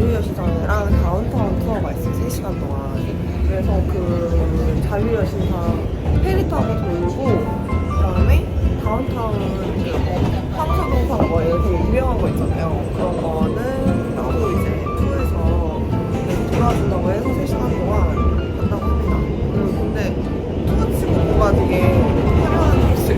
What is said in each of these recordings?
자유여신상이랑 다운타운 투어가 있어요 3시간 동안. 그래서 그 자유여신상 페리 타고 돌고 그다음에 다운타운 뭐 황소동상 뭐 이렇게 유명한 거 있잖아요. 그런 거는 따로 이제 투어에서 돌아준다고 해서 3시간 동안 간다고 합니다. 음, 근데 투어 치고 뭐가 되게 화려한 것을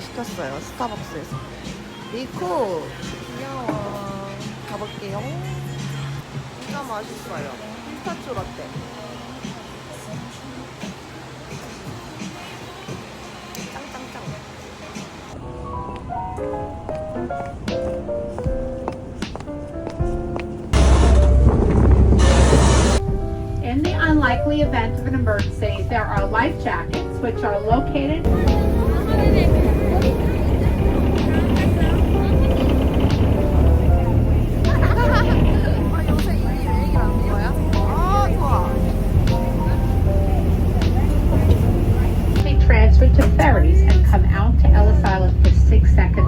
시켰어요. 스타벅스에서. 리코 귀여워. 가볼게요. 진짜 맛있어요. 피스타치오 라떼. 짱짱짱. In the unlikely event of an emergency, there are life jackets which are located to ferries and come out to Ellis Island for six medical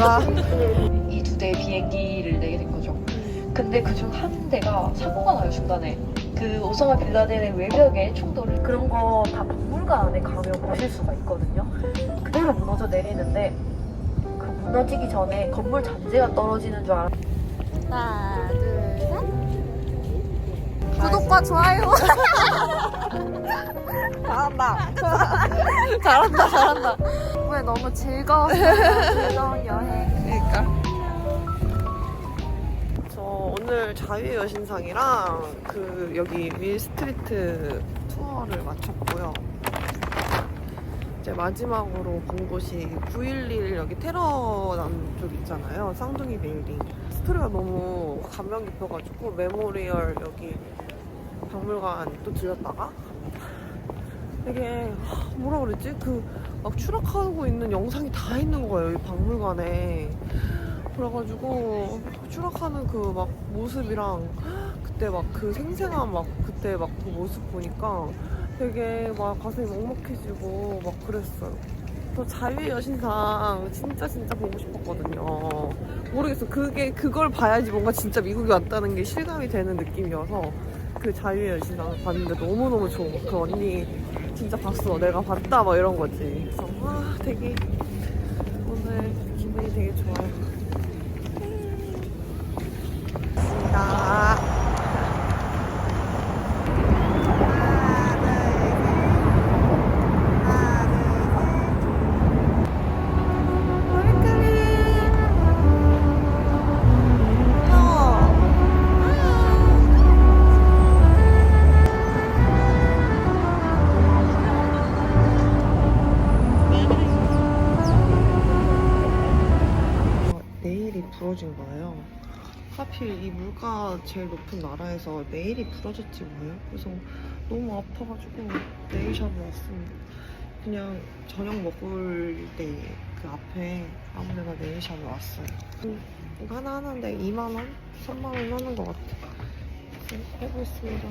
갔는지가 이 두 대의 비행기를 내게 된 거죠. 근데 그중 한 대가 사고가 나요 중간에. 그 오사마 빌라덴의 외벽에 충돌을 그런 거 다 박물관 안에 가면 보실 수가 있거든요. 그대로 무너져 내리는데 그 무너지기 전에 건물 잔재가 떨어지는 줄 알았. 하나, 둘, 셋. 구독과 좋아요. 잘한다. 잘한다, 잘한다. 오늘 너무 즐거웠어요. 즐거운 여행. 그러니까. 저 오늘 자유의 여신상이랑 그 여기 윌 스트리트 투어를 마쳤고요. 이제 마지막으로 본 곳이 911 여기 테러 난 쪽 있잖아요. 쌍둥이 빌딩. 스토리가 너무 감명 깊어가지고 메모리얼 여기 박물관 또 들렸다가 되게 하, 뭐라 그랬지? 그 막 추락하고 있는 영상이 다 있는 거예요. 이 박물관에. 그래가지고 추락하는 그 막 모습이랑 그때 막 그 생생한 막 그때 막 그 모습 보니까 되게 막 가슴이 먹먹해지고 막 그랬어요. 저 자유의 여신상 진짜 진짜 보고 싶었거든요. 모르겠어. 그게 그걸 봐야지 뭔가 진짜 미국에 왔다는 게 실감이 되는 느낌이어서 그 자유의 여신상을 봤는데 너무너무 거. 그 언니 진짜 봤어. 내가 봤다 막 이런 거지. 그래서 와 되게 오늘 기분이 되게 좋아요. 나 내일이 부러진 거예요. 하필 이 물가 제일 높은 나라에서 내일이 부러졌지 뭐예요. 그래서 너무 아파가지고 네일샵에 왔습니다. 그냥 저녁 먹을 때 그 앞에 아무데나 네일샵에 왔어요. 음, 이거 하나 하는데 2만 원, 3만 원 하는 것 같아. 해보겠습니다.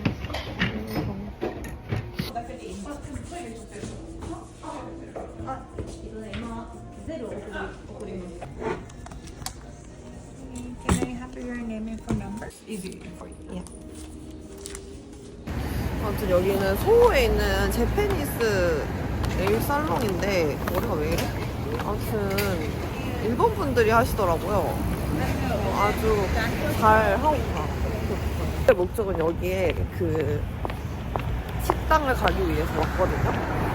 음, Can I have your name and phone number? 아무튼 여기는 소호에 있는 제페니스 네일 살롱인데 머리가 왜 이래? 아무튼 일본 분들이 하시더라고요. 어, 아주 잘 하고 가. 목적은 여기에 그 식당을 가기 위해서 왔거든요.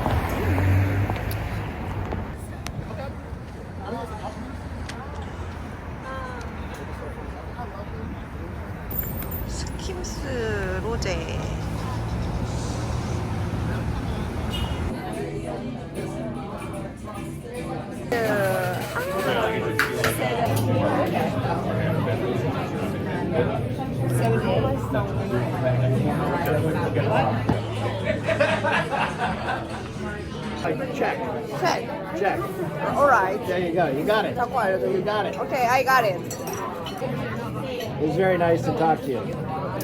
Check. Check. Check. Alright. There you go. You got it. 자꾸 알려줘. You got it. Okay, I got it. It was very nice to talk to you.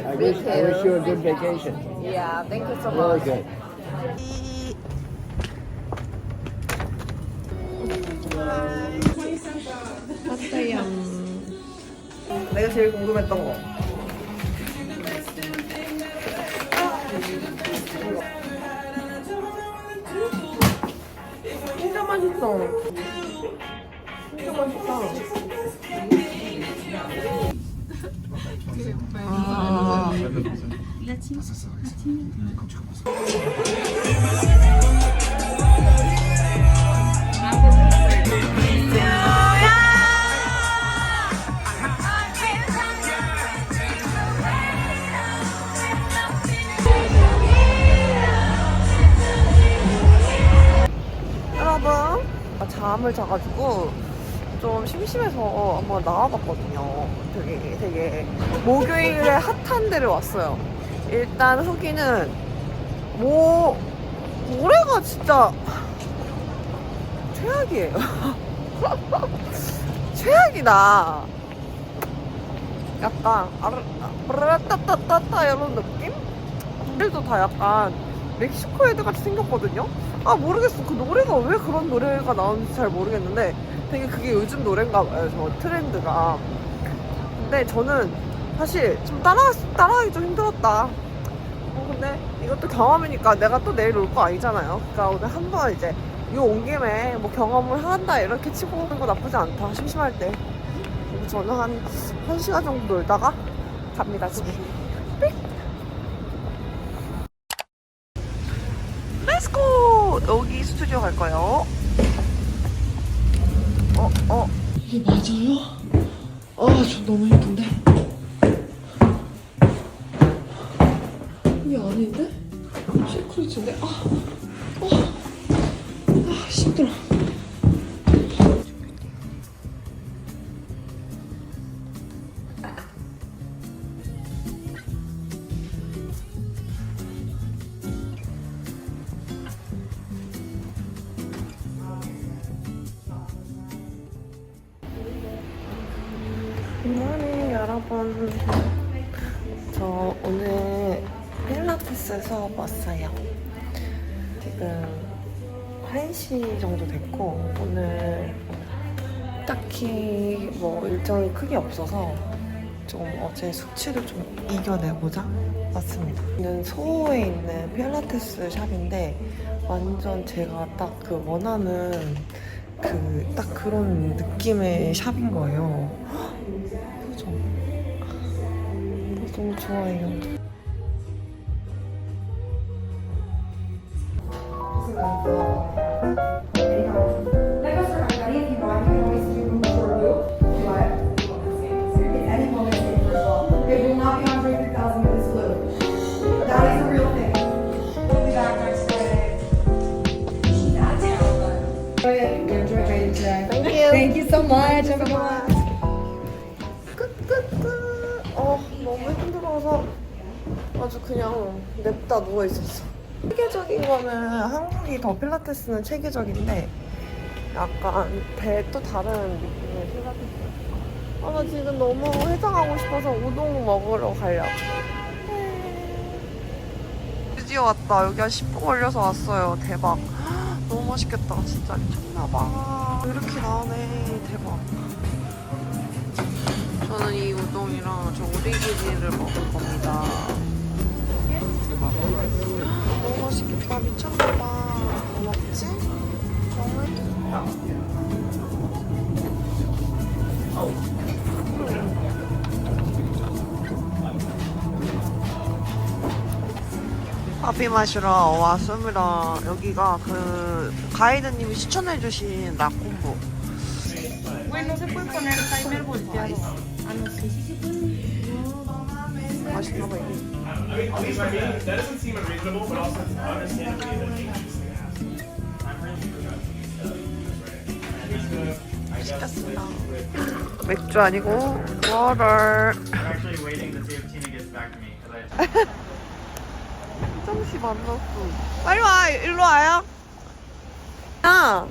I wish, I wish you a good vacation. Yeah, thank you so Really much. good. 파타얌. 내가 제일 궁금했던 거. 맛있어. 진짜 맛있다. 아. 심심해서 한번 나와봤거든요. 되게 되게 목요일에 핫한 데를 왔어요. 일단 후기는 뭐 노래가 진짜 최악이에요. 최악이다. 약간 아르따따따따 이런 느낌? 애들도 다 약간 멕시코 애들 같이 생겼거든요. 아 모르겠어 그 노래가 왜 그런 노래가 나오는지 잘 모르겠는데 되게 그게 요즘 노래인가 봐요. 저 트렌드가. 근데 저는 사실 좀 따라 따라하기 좀 힘들었다. 어 근데 이것도 경험이니까 내가 또 내일 올 거 아니잖아요. 그러니까 오늘 한 번 이제 요 온 김에 뭐 경험을 한다 이렇게 치고 오는 거 나쁘지 않다 심심할 때. 저는 한 1시간 정도 놀다가 갑니다 집에. 렛츠고! 여기 스튜디오 갈 거예요. 어, 어. 이게 맞아요? 아, 저 너무 힘든데? 이게 아닌데? 시크릿인데? 아, 아, 아, 힘들어. 저 오늘 필라테스 수업 왔어요 지금 1시 정도 됐고 오늘 딱히 뭐 일정이 크게 없어서 좀 어제 숙취를 좀 이겨내보자 왔습니다 여기는 소호에 있는 필라테스 샵인데 완전 제가 딱 그 원하는 그 딱 그런 느낌의 샵인 거예요? 너무 좋아해요. 아주 그냥 냅다 누워 있었어. 체계적인 거는 한국이 더 필라테스는 체계적인데 약간 배 또 다른 느낌의 필라테스. 아 나 지금 너무 해장하고 싶어서 우동 먹으러 가려고. 드디어 왔다. 여기 한 10분 걸려서 왔어요. 대박. 너무 맛있겠다. 진짜 미쳤나봐. 이렇게 나오네. 대박. 저는 이 우동이랑 저 오리지리를 먹을 겁니다. 너무 맛있겠다. 미쳤나봐. 뭐 먹지? 너무 맛있겠다. 커피 마시러 왔습니다. 여기가 그 가이드님이 추천해주신 라콤보. 맛있나 봐 이게. 시켰습니다. 맥주 아니고 워터. I'm actually waiting to see if Tina gets back to me because I 정씨 만났어. 빨리 와, 일로 와요. 야.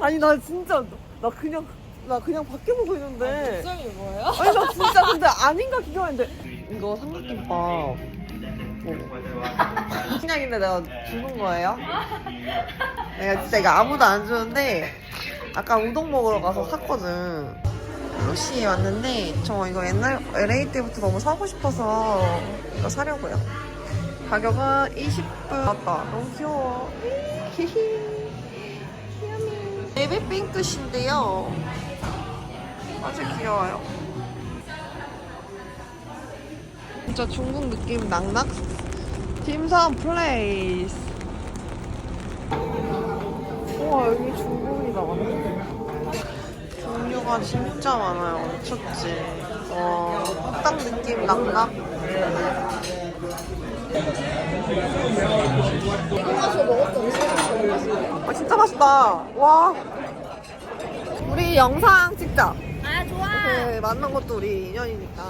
아니 나 진짜 나 그냥 나 그냥 밖에 보고 있는데. 걱정이 뭐예요? 아니 나 진짜 근데 아닌가 기도했는데 이거 삼각김밥 뭐 그냥인데 내가 주는 거예요? 내가 진짜 이거 아무도 안 주는데 아까 우동 먹으러 가서 샀거든. 러시에 왔는데 저 이거 옛날 LA 때부터 너무 사고 싶어서 이거 사려고요. 가격은 20불. 맞다. 너무 귀여워. 히히. 베이비 핑크신데요. 아주 귀여워요. 진짜 중국 느낌 낙낙. 딤섬 플레이스. 우와 여기 중국이다 완전. 종류가 진짜 많아요. 미쳤지. 와, 딱 느낌 낙낙. 아, 진짜 맛있다. 와. 우리 영상 찍자. 네, 만난 것도 우리 인연이니까.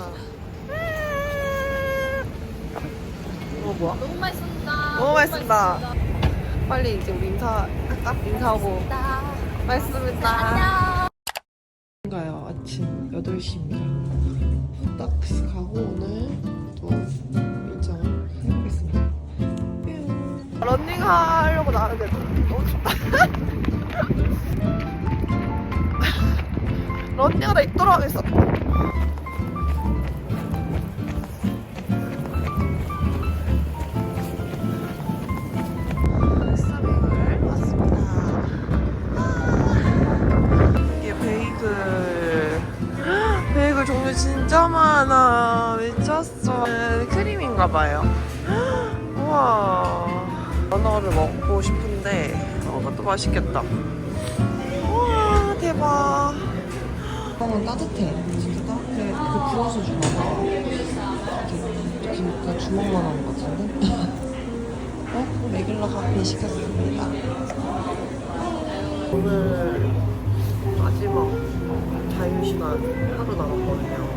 어, 뭐야? 너무 맛있습니다. 너무 맛있습니다. 빨리 이제 우리 인사할까? 인사하고. 맛있습니다. 안녕. 가요. 아침 8시입니다. 후딱 가고 오늘 또 일정을 해보겠습니다. 뿅. 런닝 하려고 나왔는데 너무 춥다. 런닝하다 입도록 하겠어. 스타백을 왔습니다. 이게 베이글. 베이글 종류 진짜 많아. 미쳤어. 크림인가봐요. 우와. 연어를 먹고 싶은데, 어, 그것도 맛있겠다. 우와, 대박. 이거는 따뜻해. 진짜 따뜻해. 그 부어서 주나 봐. 이렇게, 이렇게 주먹만 하는 것 같은데? 어? 레귤러 커피 시켰습니다. 오늘 마지막 자유시간 하루 남았거든요.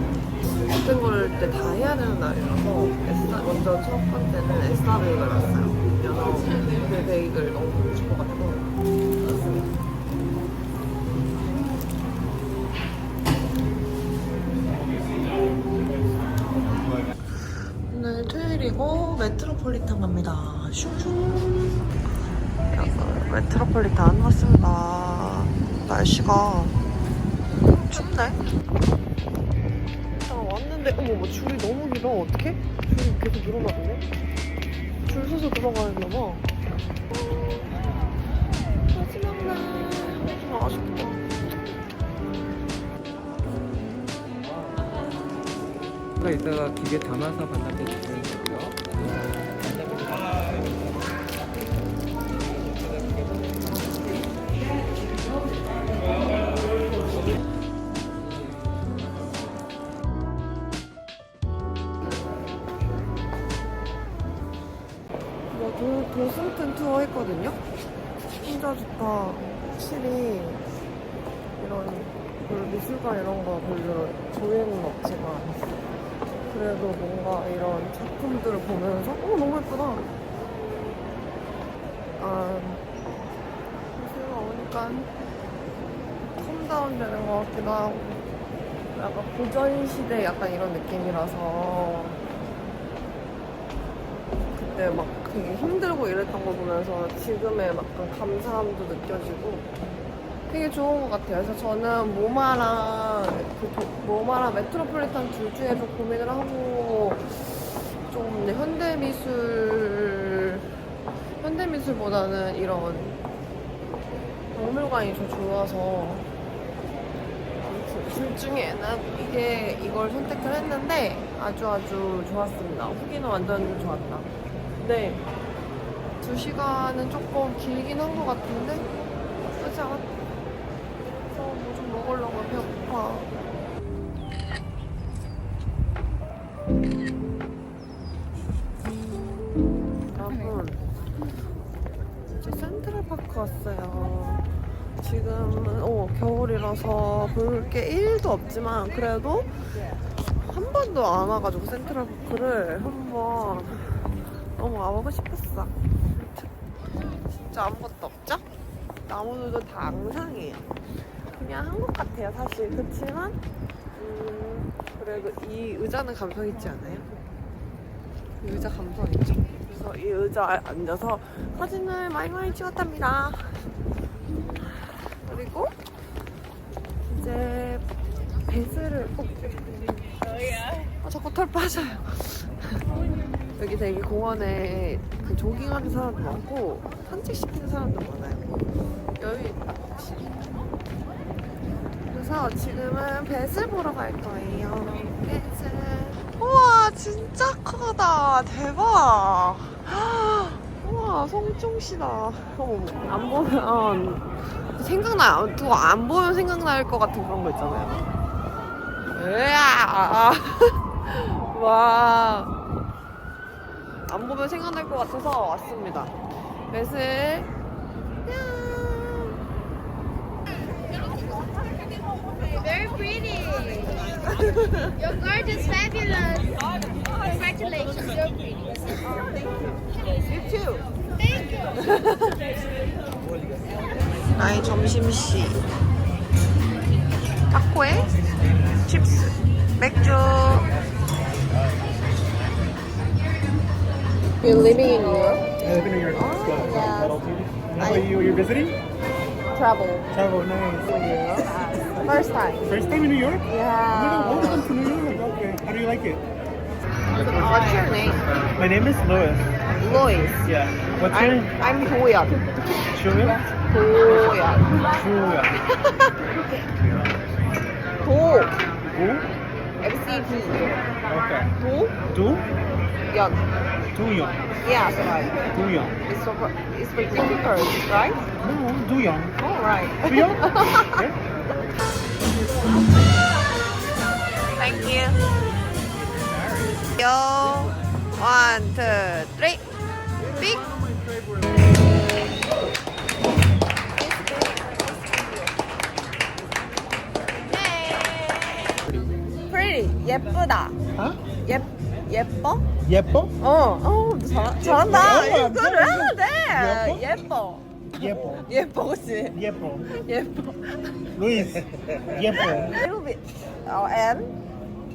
같은 걸때다 해야 되는 날이라서 에스타, 먼저 첫 번째는 에스타 베이글 왔어요. 연어 그 베이글 너무 먹고 싶어가지고 메트로폴리탄 갑니다. 슝슝. 약간 메트로폴리탄 왔습니다. 날씨가 춥네. 아, 왔는데 어머 뭐 줄이 너무 길어 어떡해? 줄이 계속 늘어나네. 줄 서서 들어가야 되나 봐. 마지막 날. 좀 아쉽다. 이따가 기계 담아서 반납해 되고요. 그래도 뭔가 이런 작품들을 보면서 어 너무 예쁘다. 아 미술관 오니까 컴다운 되는 것 같기도 하고 약간 고전 시대 약간 이런 느낌이라서 그때 막 되게 힘들고 이랬던 거 보면서 지금의 약간 감사함도 느껴지고 되게 좋은 것 같아요. 그래서 저는 모마랑 그 도- 모마랑 메트로폴리탄 둘 중에 좀 고민을 하고 좀 현대 미술 현대 미술보다는 이런 박물관이 좀 좋아서 둘 중에는 이게 이걸 선택을 했는데 아주 아주 좋았습니다. 후기는 완전 좋았다. 네. 두 시간은 조금 길긴 한 것 같은데 나쁘지 않았 겨울이라서 볼 게 1도 없지만 그래도 한 번도 안 와가지고 센트럴파크를 한번 너무 와보고 싶었어. 진짜 아무것도 없죠? 나무들도 다 앙상이에요. 그냥 한국 같아요, 사실. 그렇지만 음, 그래도 이 의자는 감성 있지 않아요? 이 의자 감성 있죠? 그래서 이 의자에 앉아서 사진을 많이 많이 찍었답니다. 그리고 이제 베스를 꼭 아, 자꾸 털 빠져요. 여기 되게 공원에 그 조깅하는 사람도 많고 산책시키는 사람도 많아요. 여유 있다. 확실히. 그래서 지금은 배슬 보러 갈 거예요. 배슬. 우와 진짜 크다. 대박. 우와. 어머, 안 보면 생각나. 또안 보면 생각날 것 같은 그런 거 있잖아요. 으아. 와. 안 보면 생각날 것 같아서 왔습니다. 배슬. Very pretty. Your gorgeous, fabulous. 점심시 타코에 칩스 맥주 You're living in Europe? I live in New York. Oh, yeah. How are you? You're visiting? Travel Travel, nice. to Europe First time First time in New York? Yeah Welcome to New York. Okay. How do you like it? What's your name? My name is Louis. Louis Yeah. What's I'm, your I'm 도연 Julia? 도연 Julia. 도 Who? MCD Okay. 도연 Do? Duyong. Yes right Duyong. It's for, it's for difficult, right? No, Duyong. All right. Duyong? Okay. Thank you. Yo, one, two, three. Big. 예쁘다. Huh? 예 예뻐? Yepo? 어. 어, 잘, 잘한다. 어, 이거를 해야 돼. 예뻐? 예뻐. Yepo. 예뻐, 그치? Yepo. 예뻐. Luis. Yepo. Little bit. 어, and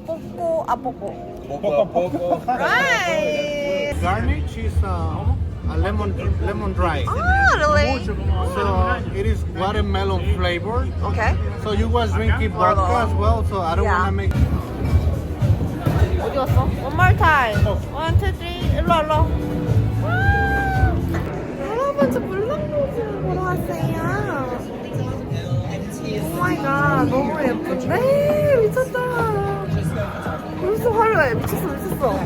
뽀뽀, 아 뽀뽀. Poco a poco. Right. garnish is uh, a lemon lemon dry. Ah, really? So it is watermelon flavored. Okay. So you was drinking vodka as well. So I don't Yeah. wanna make. 어디 갔어? One more time. One, two, three. 일로 와, 일로. 와. 여러분, 저 물랑로즈를 보러 왔어요. 오 마이 갓, 너무 예쁜데? 미쳤다. 벌써 화려해. 미쳤어, 미쳤어.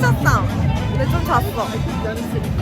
잤다. 근데 좀 잤어.